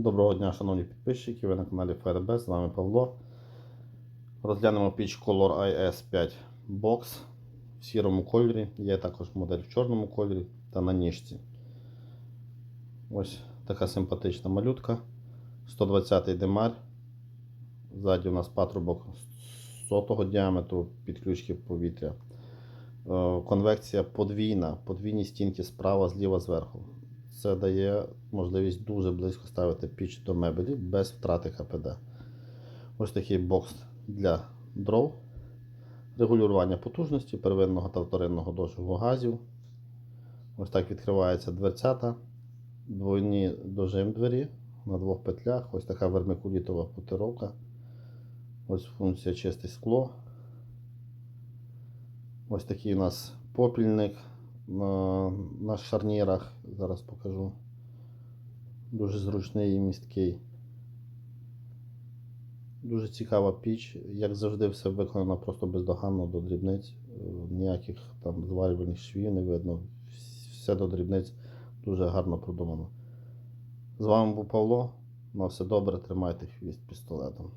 Доброго дня, шановні підписчики. Ви на каналі ФРБ, з вами Павло. Розглянемо піч Color IS5 Box в сірому кольорі. Є також модель в чорному кольорі та на ніжці. Ось така симпатична малютка. 120 демар. Ззаді у нас патрубок сотого діаметру підключки повітря. Е, Конвекція подвійна, подвійні стінки справа, зліва, зверху. Це дає можливість дуже близько ставити піч до мебелі без втрати КПД. Ось такий бокс для дров, регулювання потужності первинного та вторинного дошового газів. Ось так відкривається дверцята, двойні дожим двері на двох петлях. Ось така вермикулітова путировка. Ось функція чисте скло. Ось такий у нас попільник на, на шарнірах. Зараз покажу. Дуже зручний і місткий. Дуже цікава піч. Як завжди, все виконано просто бездоганно до дрібниць. Е, Ніяких там зварювальних швів не видно. Все до дрібниць дуже гарно продумано. З вами був Павло. На все добре, тримайте хвіст пістолетом.